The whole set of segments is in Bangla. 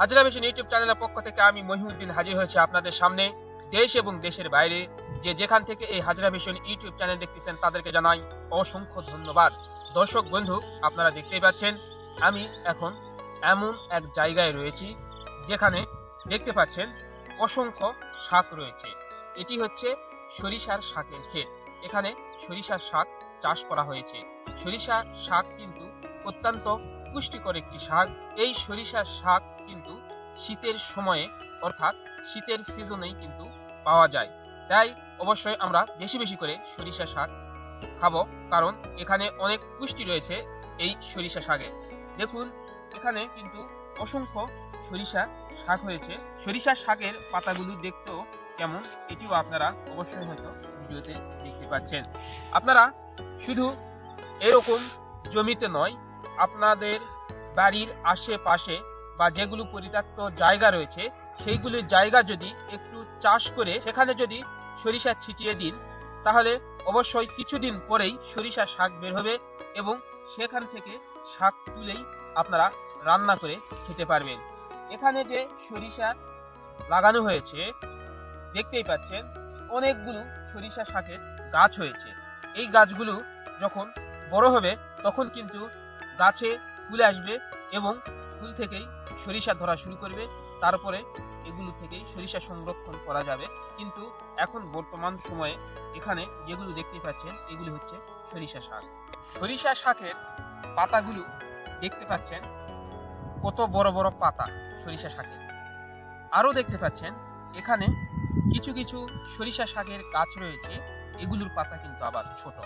হাজরা মিশন ইউটিউব চ্যানেলের পক্ষ থেকে আমি মহিউদ্দিন হাজির হয়েছে আপনাদের সামনে। দেশ এবং দেশের বাইরে যে যেখান থেকে এই হাজরা মিশন ইউটিউব চ্যানেল দেখতেছেন তাদেরকে জানাই অসংখ্য ধন্যবাদ। দর্শক বন্ধু, আপনারা দেখতেই পাচ্ছেন, আমি এখন এমন এক জায়গায় রয়েছি যেখানে দেখতে পাচ্ছেন অসংখ্য শাক রয়েছে। এটি হচ্ছে সরিষার শাকের ক্ষেত। এখানে সরিষার শাক চাষ করা হয়েছে। সরিষা শাক কিন্তু অত্যন্ত পুষ্টিকর একটি শাক। এই সরিষার শাক কিন্তু শীতের সময়ে, অর্থাৎ শীতের সিজনেই কিন্তু পাওয়া যায়। তাই অবশ্যই আমরা বেশি বেশি করে সরিষা শাক খাব, কারণ এখানে অনেক পুষ্টি রয়েছে এই সরিষা শাকে। দেখুন, এখানে কিন্তু অসংখ্য সরিষা শাক হয়েছে। সরিষা শাকের পাতাগুলো দেখতেও কেমন, এটিও আপনারা অবশ্যই হয়তো ভিডিওতে দেখতে পাচ্ছেন। আপনারা শুধু এরকম জমিতে নয় আপনাদের বাড়ির আশেপাশে বা যেগুলো পরিত্যক্ত জায়গা রয়েছে সেইগুলো জায়গা যদি একটু চাষ করে সেখানে যদি সরিষা ছিটিয়ে দিন, তাহলে অবশ্যই কিছুদিন পরেই সরিষা শাক বের হবে এবং সেখান থেকে শাক তুলেই আপনারা রান্না করে খেতে পারবেন। এখানে যে সরিষা লাগানো হয়েছে, দেখতেই পাচ্ছেন অনেকগুলো সরিষা শাকের গাছ হয়েছে। এই গাছগুলো যখন বড় হবে, তখন কিন্তু গাছে ফুল আসবে এবং ফুল থেকেই সরিষা ধরা শুরু করবে। তারপরে এগুলো থেকেই সরিষা সংরক্ষণ করা যাবে। কিন্তু এখন বর্তমান সময়ে এখানে যেগুলো দেখতে পাচ্ছেন, এগুলি হচ্ছে সরিষা শাক। সরিষা শাকের পাতাগুলো দেখতে পাচ্ছেন, কত বড় বড় পাতা সরিষা শাকের। আরও দেখতে পাচ্ছেন, এখানে কিছু কিছু সরিষা শাকের গাছ রয়েছে। এগুলোর পাতা কিন্তু আবার ছোট।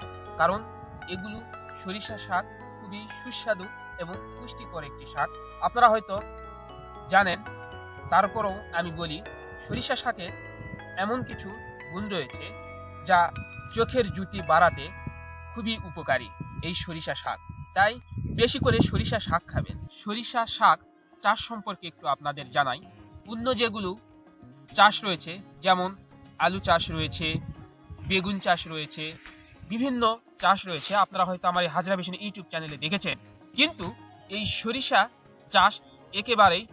কারণ এগুলো সরিষা শাক খুবই সুস্বাদু এবং পুষ্টিকর একটি শাক। আপনারা হয়তো জানেন তারপরেও আমি বলি, সরিষা শাকের এমন কিছু গুণ রয়েছে যা চোখের জুতি বাড়াতে খুবই উপকারী এই সরিষা শাক। তাই বেশি করে সরিষা শাক খাবেন। সরিষা শাক চাষ সম্পর্কে একটু আপনাদের জানাই। অন্য যেগুলো চাষ রয়েছে, যেমন আলু চাষ রয়েছে, বেগুন চাষ রয়েছে, বিভিন্ন চাষ রয়েছে, আপনারা হয়তো আমার এই হাজরা মিশন ইউটিউব চ্যানেলে দেখেছেন। কিন্তু এই সরিষা চাষ একেবারেই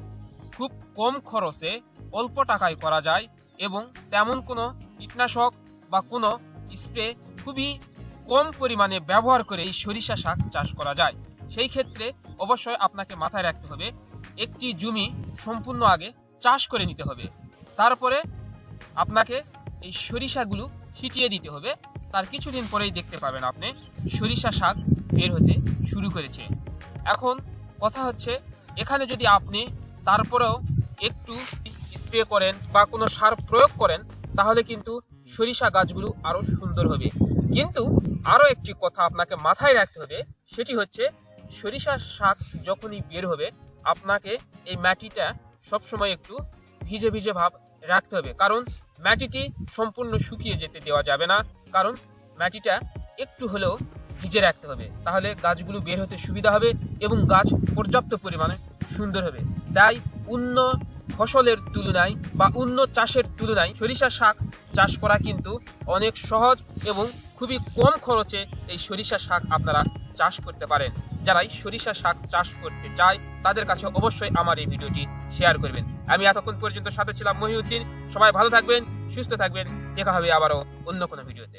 খুব কম খরচে অল্প টাকায় করা যায় এবং তেমন কোনো কীটনাশক বা কোনো স্প্রে খুবই কম পরিমাণে ব্যবহার করে এই সরিষা শাক চাষ করা যায়। সেই ক্ষেত্রে অবশ্যই আপনাকে মাথায় রাখতে হবে, একটি জমি সম্পূর্ণ আগে চাষ করে নিতে হবে। তারপরে আপনাকে এই সরিষাগুলো ছিটিয়ে দিতে হবে। তার কিছুদিন পরেই দেখতে পাবেন আপনি সরিষা শাক বের হতে শুরু করেছে। এখন কথা হচ্ছে, এখানে যদি আপনি তারপরেও একটু স্প্রে করেন বা কোনো সার প্রয়োগ করেন, তাহলে কিন্তু সরিষা গাছগুলো আরও সুন্দর হবে। কিন্তু আরও একটি কথা আপনাকে মাথায় রাখতে হবে, সেটি হচ্ছে সরিষা শাক যখনই বের হবে, আপনাকে এই মাটিটা সবসময় একটু ভিজে ভিজে ভাব রাখতে হবে। কারণ মাটিটি সম্পূর্ণ শুকিয়ে যেতে দেওয়া যাবে না। কারণ মাটিটা একটু হলেও ভিজে রাখতে হবে। তাহলে গাছগুলো বের হতে সুবিধা হবে এবং গাছ পর্যাপ্ত পরিমাণে সুন্দর হবে। তাই অন্য ফসলের তুলনায় বা অন্য চাষের তুলনায় সরিষা শাক চাষ করা কিন্তু অনেক সহজ এবং খুবই কম খরচে এই সরিষা শাক আপনারা চাষ করতে পারেন। যারাই সরিষা শাক চাষ করতে চায়, তাদের কাছে অবশ্যই আমার এই ভিডিওটি শেয়ার করবেন। আমি এতক্ষণ পর্যন্ত সাথে ছিলাম মহিউদ্দিন। সবাই ভালো থাকবেন, সুস্থ থাকবেন। দেখা হবে আবারও অন্য কোনো ভিডিওতে।